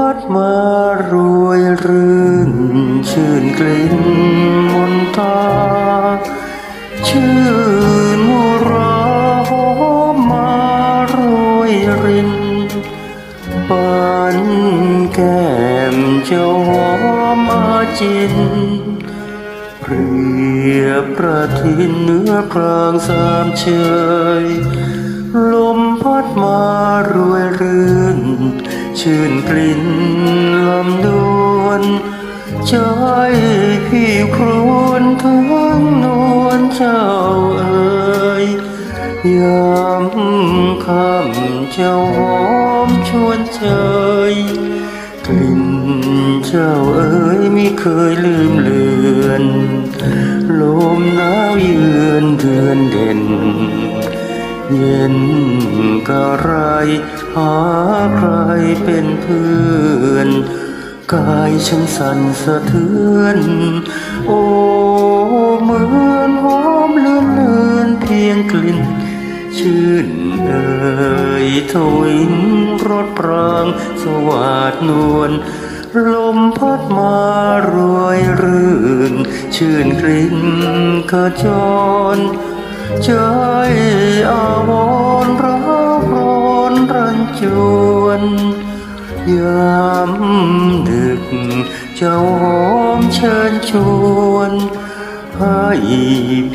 พัดมารวยรื่น ชื่นกลิ่นมนตา ชื่นหัวเราหอมมารวยรินปานแก้มเจ้าหอมอาจินเปรียบประทินเนื้อกลางสามเชยลมพัดมารวยรื่น ชื่นกลิ่นลำดวนใจพี่ครวนทั้งนวลเจ้าเอ๋ยยามค่ำเจ้าหอมชวนเชยกลิ่นเจ้าเอ๋ยไม่เคยลืมเลือน ลมหนาวเยือนเดือนเด่น เย็นกะไร หาใครเป็นเพื่อน กายฉันสั่นสะเทือน โอ้เหมือนหอมเลือนเลือนเพียงกลิ่น ชื่นเอ่ยทวินรถปรางสวาดนวลลมพัดมารวยรื่น ชื่นกลิ่นขจรใจอา วนยามดึกเจ้าหอมเชิญชวนให้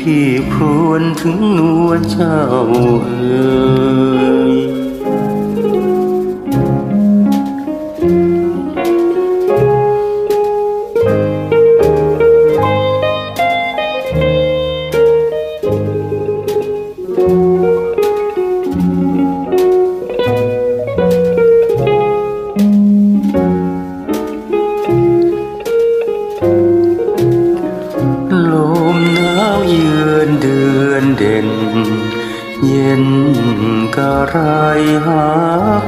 พี่พรวนถึงนวลเจ้าเอ๋ย อนเด่น เย็นกะไรหา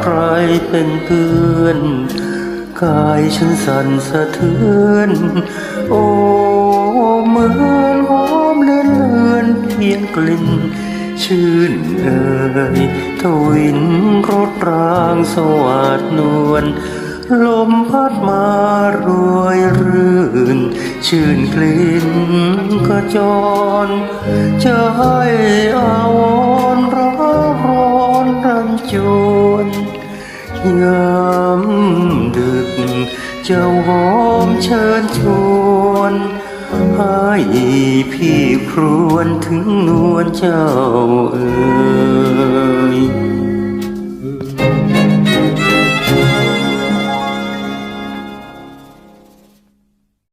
ใครเป็นเพื่อน กายฉันสั่นสะเทือน โอ้เหมือนหอมเลื่อนเลื่อนเพียงกลิ่นชื่นเอ่ยทวินรถรางสวาดนวลลมพัดมารวยรื่น ชื่นกลิ่นกระจรใจอาวรร้อนร้อนรันจวนยามดึกเจ้าหอมเชิญชวนให้พี่ครวนถึงนวลเจ้าเอ๋ย